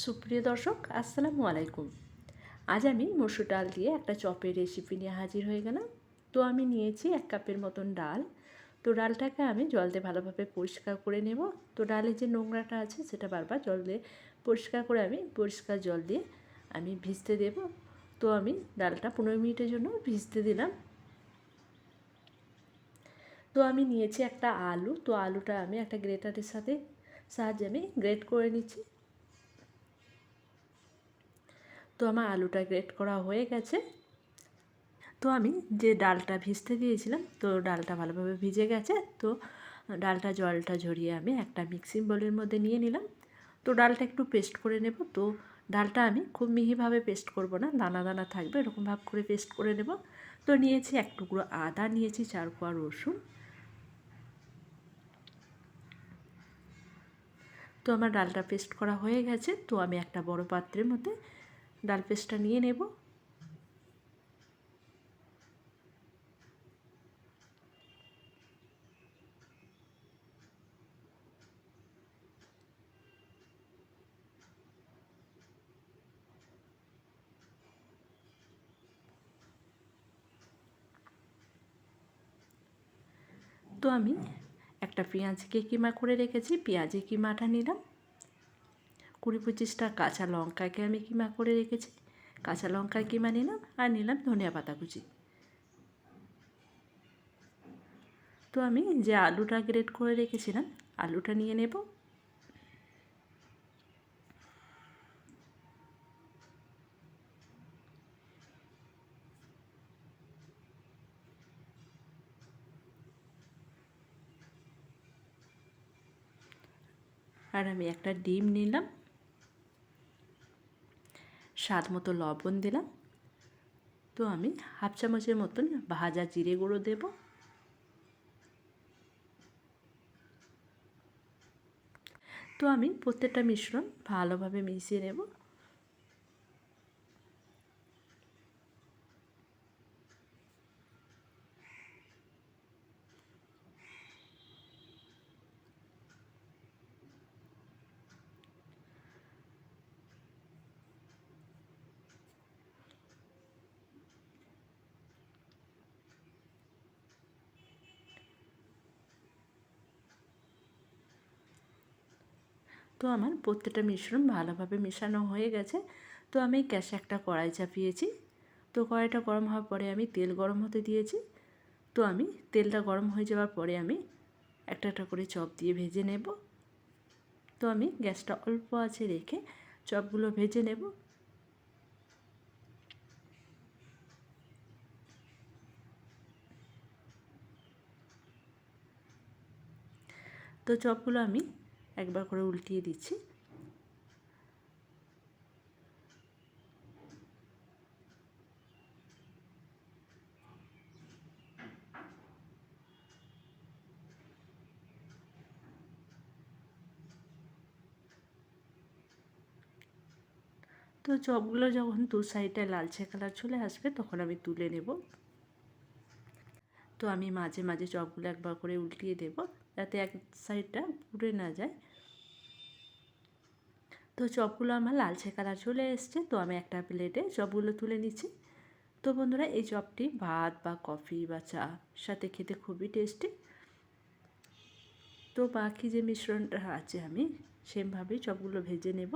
সুপ্রিয় দর্শক, আসসালামু আলাইকুম। আজ আমি মসুর ডাল দিয়ে একটা চপের রেসিপি নিয়ে হাজির হয়ে গেলাম। তো আমি নিয়েছি এক কাপের মতন ডাল। তো ডালটাকে আমি জল দিয়ে ভালোভাবে পরিষ্কার করে নেব। তো ডালে যে নোংরাটা আছে, সেটা বারবার জল দিয়ে পরিষ্কার করে আমি পরিষ্কার জল দিয়ে আমি ভিজতে দেব। তো আমি ডালটা পনেরো মিনিটের জন্য ভিজতে দিলাম। তো আমি নিয়েছি একটা আলু। তো আলুটা আমি একটা গ্রেটারের সাথে সাহায্যে আমি গ্রেট করে নিচ্ছি। তো আমার আলুটা গ্রেট করা হয়ে গেছে। তো আমি যে ডালটা ভিজতে দিয়েছিলাম, তো ডালটা ভালোভাবে ভিজে গেছে। তো ডালটা জলটা ঝরিয়ে আমি একটা মিক্সিং বোলের মধ্যে নিয়ে নিলাম। তো ডালটা একটু পেস্ট করে নেব। তো ডালটা আমি খুব মিহিভাবে পেস্ট করব না, দানা দানা থাকবে, এরকম ভাব করে পেস্ট করে নেব। তো নিয়েছি এক টুকরো আদা, নিয়েছি চার কোয়া রসুন। তো আমার ডালটা পেস্ট করা হয়ে গেছে। তো আমি একটা বড় পাত্রের মধ্যে ডাল পেস্টটা নিয়ে নেব। তো আমি একটা পেঁয়াজকে কিমা করে রেখেছি পেঁয়াজে কিমাটা নিলাম? কুড়ি পঁচিশটা কাঁচা লঙ্কাকে আমি কিমা করে রেখেছি। কাঁচা লঙ্কা কিমা নিলাম আর নিলাম ধনিয়া পাতা কুচি। তো আমি যে আলুটা গ্রেট করে রেখেছিলাম, আলুটা নিয়ে নেব। আর আমি একটা ডিম নিলাম। স্বাদ মতো লবণ দিলাম। তো আমি হাফ চামচের মতন ভাজা জিরে গুঁড়ো দেব। তো আমি প্রত্যেকটা মিশ্রণ ভালোভাবে মিশিয়ে নেব। তো আমার প্রত্যেকটা মিশ্রণ ভালোভাবে মেশানো হয়ে গেছে। তো আমি গ্যাসে একটা কড়াই চাপিয়েছি। তো কড়াইটা গরম হওয়ার পরে আমি তেল গরম হতে দিয়েছি। তো আমি তেলটা গরম হয়ে যাওয়ার পরে আমি একটা একটা করে চপ দিয়ে ভেজে নেব। তো আমি গ্যাসটা অল্প আছে রেখে চপগুলো ভেজে নেব। তো চপগুলো আমি একবার করে উল্টিয়ে দিচ্ছি। তো চপগুলো যখন দু সাইডে লালচে কালার চলে আসবে, তখন আমি তুলে নেব। তো আমি মাঝে মাঝে চপগুলো একবার করে উল্টিয়ে দেব। যাতে এক সাইডটা পুড়ে না যায়। তো চপগুলো আমার লালচে কালার চলে এসছে, তো আমি একটা প্লেটে চপগুলো তুলে নিচ্ছি। তো বন্ধুরা, এই চপটি ভাত বা কফি বা চা সাথে খেতে খুবই টেস্টি। তো বাকি যে মিশ্রণটা আছে আমি সেমভাবেই চপগুলো ভেজে নেব।